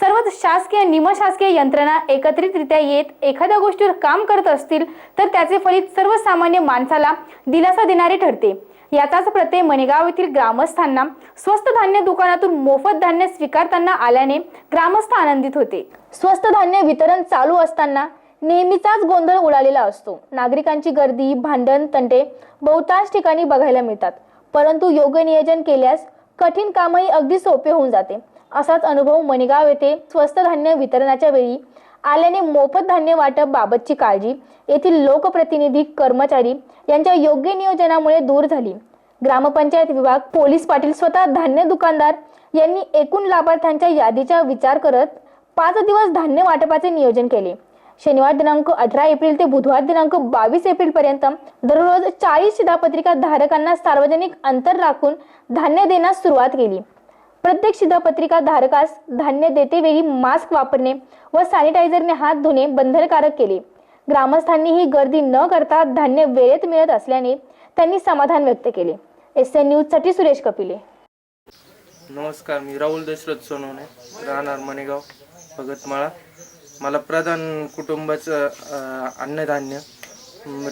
सर्वच शासकीय निमशासकीय यंत्रणा एकत्रितरित्या येत एखाद्या गोष्टीवर काम करत असतील तर त्याचे फलित सर्वसामान्य माणसाला दिलासा देणारे ठरते. याचाच प्रत्यय मणेगाव येथील ग्रामस्थांना स्वस्त धान्य दुकानातून मोफत धान्य स्वीकारताना आल्याने ग्रामस्थ आनंदित होते. स्वस्त धान्य वितरण चालू असताना नेहमीचाच गोंधळ उडालेला असतो. नागरिकांची गर्दी भांडण तंटे बहुतांश ठिकाणी बघायला मिळतात. परंतु योग्य नियोजन केल्यास कठीण कामही अगदी सोपे होऊन जाते. असाच अनुभव मणिगाव येथे स्वस्त धान्य वितरणाच्या वेळी आल्याने मोफत धान्य वाटप बाबतची काळजी येथील लोकप्रतिनिधी कर्मचारी यांच्या योग्य नियोजनामुळे दूर झाली. ग्रामपंचायत विभाग पोलीस पाटील स्वतः धान्य दुकानदार यांनी एकूण लाभार्थ्यांच्या यादीचा विचार करत पाच दिवस धान्य वाटपाचे नियोजन केले. शनिवार दिनांक अठरा एप्रिल ते बुधवार दिनांक बावीस एप्रिल पर्यंत दररोज चाळीस शिधापत्रिका धारकांना सार्वजनिक अंतर राखून धान्य देण्यास सुरुवात केली. प्रत्येक शिधापत्रिका धारकास धान्य देतेवेळी मास्क वापरणे व सॅनिटायझरने हात धुणे बंधनकारक केले. ग्रामस्थांनी ही गर्दी न करता धान्य वेळेत मिळत असल्याने त्यांनी समाधान व्यक्त केले. एस एन न्यूजसाठी सुरेश कपिले. नमस्कार मी राहुल दशरथ सोनवणे राहणार मणेगाव भगतमाळा. मला प्रधान कुटुंबाचं अन्नधान्य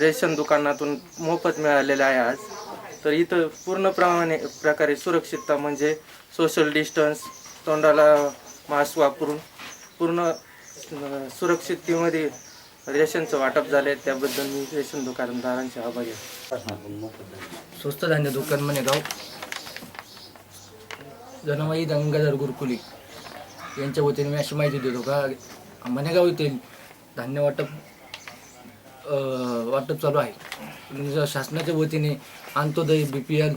रेशन दुकानातून मोफत मिळालेलं आहे आज. तर इथं पूर्णप्रमाणे प्रकारे सुरक्षितता म्हणजे सोशल डिस्टन्स तोंडाला मास्क वापरून पूर्ण सुरक्षिततेमध्ये रेशनचं वाटप झालं आहे त्याबद्दल मी रेशन दुकानदारांचे आभारी आहे. स्वस्त धान्य दुकान म्हणे गाव. जनमाई गंगाधर गुरुकुली. यांच्या वतीने मी अशी माहिती देतो का मनेगाव येथील धान्य वाटप वाटप चालू आहे. म्हणजे शासनाच्या वतीने अंत्योदय बी पी एल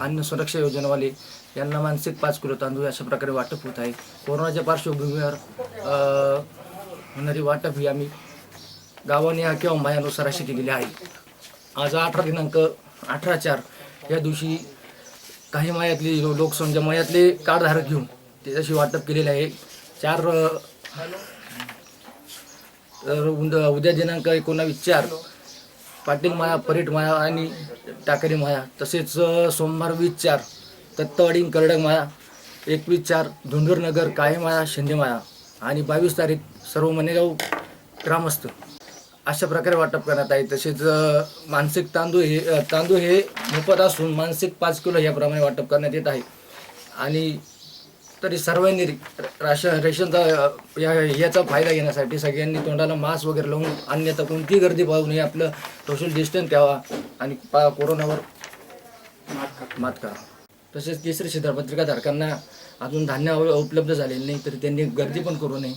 अन्न सुरक्षा योजनावाले यांना मानसिक पाच किलो तांदूळ अशा प्रकारे वाटप होत आहे. कोरोनाच्या पार्श्वभूमीवर होणारी वाटप ही आम्ही गावाने या किंवा मायानुसार अशी केलेली आहे. आज अठरा दिनांक अठरा चार या दिवशी काही मायातली लो- लोकसंख्या मायातले कार्डधारक घेऊन त्याच्याशी वाटप केलेले आहे. चार तर उद्या उद्या दिनांक एकोणावीस चार पाटील माया परेट माया आणि टाकरी माया. तसेच सोमवार वीस चार तत्तवाडी करडक माया. एकवीस चार धुंदूरनगर काळे माया शिंदे माया. आणि बावीस तारीख सर्व मनेगाव ग्रामस्थ. अशा प्रकारे वाटप करण्यात आहे तसेच मानसिक तांदूळ हे तांदूळ हे मोफत असून मानसिक पाच किलो याप्रमाणे वाटप करण्यात येत आहे. आणि तरी सर्वांनी राशन रेशनचा या याचा फायदा घेण्यासाठी सगळ्यांनी तोंडाला मास्क वगैरे लावून अन्यथा कोणतीही गर्दी पाहू नये आपलं सोशल डिस्टन्स ठेवा आणि पा कोरोनावर मात करा. तसेच केसरी शिधापत्रिका धारकांना अजून धान्य उपलब्ध झालेलं नाही तर त्यांनी गर्दी पण करू नये.